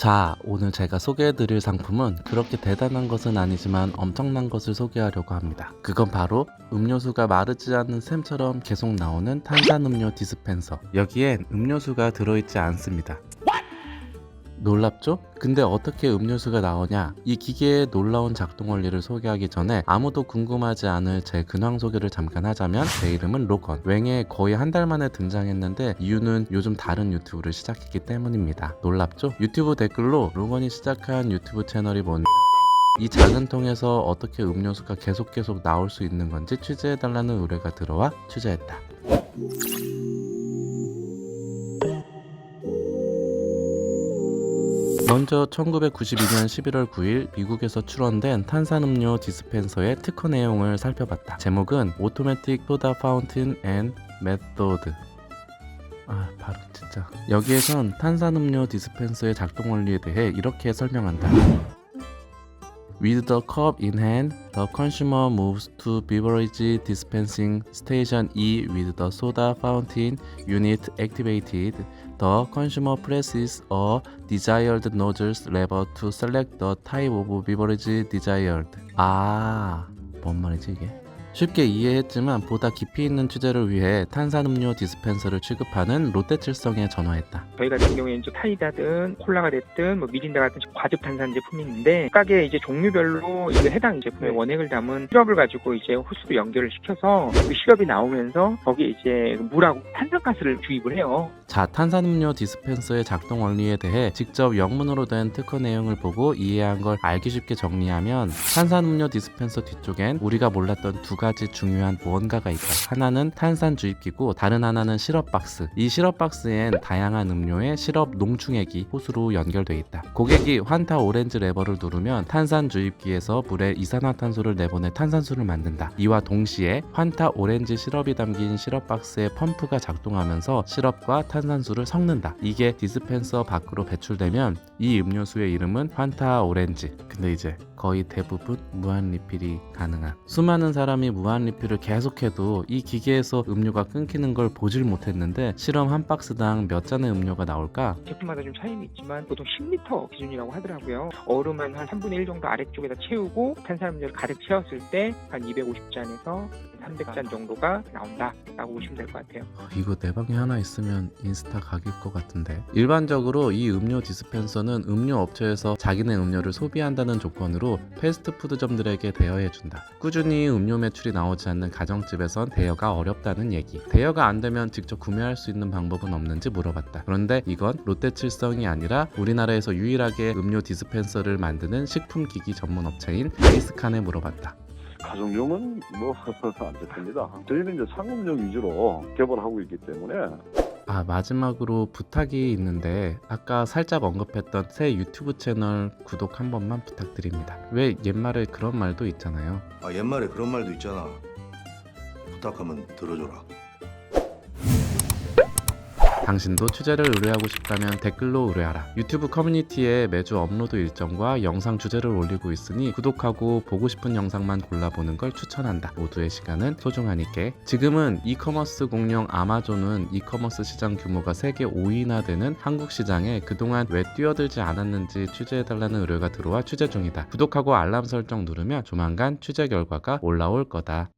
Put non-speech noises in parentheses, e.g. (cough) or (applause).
자, 오늘 제가 소개해드릴 상품은 그렇게 대단한 것은 아니지만 엄청난 것을 소개하려고 합니다. 그건 바로 음료수가 마르지 않는 샘처럼 계속 나오는 탄산음료 디스펜서. 여기엔 음료수가 들어있지 않습니다. 놀랍죠? 근데 어떻게 음료수가 나오냐? 이 기계의 놀라운 작동 원리를 소개하기 전에 아무도 궁금하지 않을 제 근황 소개를 잠깐 하자면 제 이름은 로건. 웽에 거의 한 달 만에 등장했는데 이유는 요즘 다른 유튜브를 시작했기 때문입니다. 놀랍죠? 유튜브 댓글로 로건이 시작한 유튜브 채널이 뭔이 작은 통에서 어떻게 음료수가 계속 계속 나올 수 있는 건지 취재해달라는 의뢰가 들어와 취재했다. 먼저 1992년 11월 9일 미국에서 출원된 탄산음료 디스펜서의 특허 내용을 살펴봤다. 제목은 오토매틱 소다 파운틴 앤 메소드. 아, 바로 진짜. 여기에선 탄산음료 디스펜서의 작동 원리에 대해 이렇게 설명한다. With the cup in hand, the consumer moves to beverage dispensing station E with the soda fountain unit activated. The consumer presses a desired nozzle lever to select the type of beverage desired. 아, 뭔 말이지 이게? 쉽게 이해했지만 보다 깊이 있는 취재를 위해 탄산음료 디스펜서를 취급하는 롯데칠성에 전화했다. 저희 같은 경우에 이제 타이다든 콜라가 됐든 뭐 미린다 같은 과즙 탄산 제품이 있는데 각각의 이제 종류별로 이제 해당 제품의 네. 원액을 담은 시럽을 가지고 이제 호스로 연결을 시켜서 그 시럽이 나오면서 거기에 이제 물하고 탄산가스를 주입을 해요. 자, 탄산음료 디스펜서의 작동 원리에 대해 직접 영문으로 된 특허 내용을 보고 이해한 걸 알기 쉽게 정리하면 탄산음료 디스펜서 뒤쪽엔 우리가 몰랐던 두 가지 중요한 무언가가 있다. 하나는 탄산 주입기고 다른 하나는 시럽 박스. 이 시럽 박스엔 다양한 음료의 시럽 농축액이 호스로 연결돼 있다. 고객이 환타 오렌지 레버를 누르면 탄산 주입기에서 물에 이산화탄소를 내보내 탄산수를 만든다. 이와 동시에 환타 오렌지 시럽이 담긴 시럽 박스의 펌프가 작동하면서 시럽과 탄 산수를 섞는다. 이게 디스펜서 밖으로 배출되면 이 음료수의 이름은 환타 오렌지. 근데 이제 거의 대부분 무한 리필이 가능한 수많은 사람이 무한 리필을 계속해도 이 기계에서 음료가 끊기는 걸 보질 못했는데 실험 한 박스당 몇 잔의 음료가 나올까? 제품마다 좀 차이는 있지만 보통 10리터 기준이라고 하더라고요. 얼음은 한 3분의 1 정도 아래쪽에다 채우고 탄산음료를 가득 채웠을 때 한 250잔에서 300잔 정도가 나온다라고 보시면 될 것 같아요. 어, 이거 내 방에 하나 있으면 인스타 각일 것 같은데 일반적으로 이 음료 디스펜서는 음료 업체에서 자기네 음료를 소비한다는 조건으로 패스트푸드점들에게 대여해준다. 꾸준히 음료 매출이 나오지 않는 가정집에선 대여가 어렵다는 얘기. 대여가 안 되면 직접 구매할 수 있는 방법은 없는지 물어봤다. 그런데 이건 롯데칠성이 아니라 우리나라에서 유일하게 음료 디스펜서를 만드는 식품기기 전문 업체인 아이스칸에 물어봤다. 가정용은 뭐 (laughs) 안 됐습니다. 저희는 이제 상업용 위주로 개발하고 있기 때문에 아 마지막으로 부탁이 있는데 아까 살짝 언급했던 새 유튜브 채널 구독 한 번만 부탁드립니다. 왜 옛말에 그런 말도 있잖아요. 아 옛말에 그런 말도 있잖아. 부탁하면 들어줘라. 당신도 취재를 의뢰하고 싶다면 댓글로 의뢰하라. 유튜브 커뮤니티에 매주 업로드 일정과 영상 주제를 올리고 있으니 구독하고 보고 싶은 영상만 골라보는 걸 추천한다. 모두의 시간은 소중하니께. 지금은 이커머스 공룡 아마존은 이커머스 시장 규모가 세계 5위나 되는 한국 시장에 그동안 왜 뛰어들지 않았는지 취재해달라는 의뢰가 들어와 취재 중이다. 구독하고 알람 설정 누르면 조만간 취재 결과가 올라올 거다.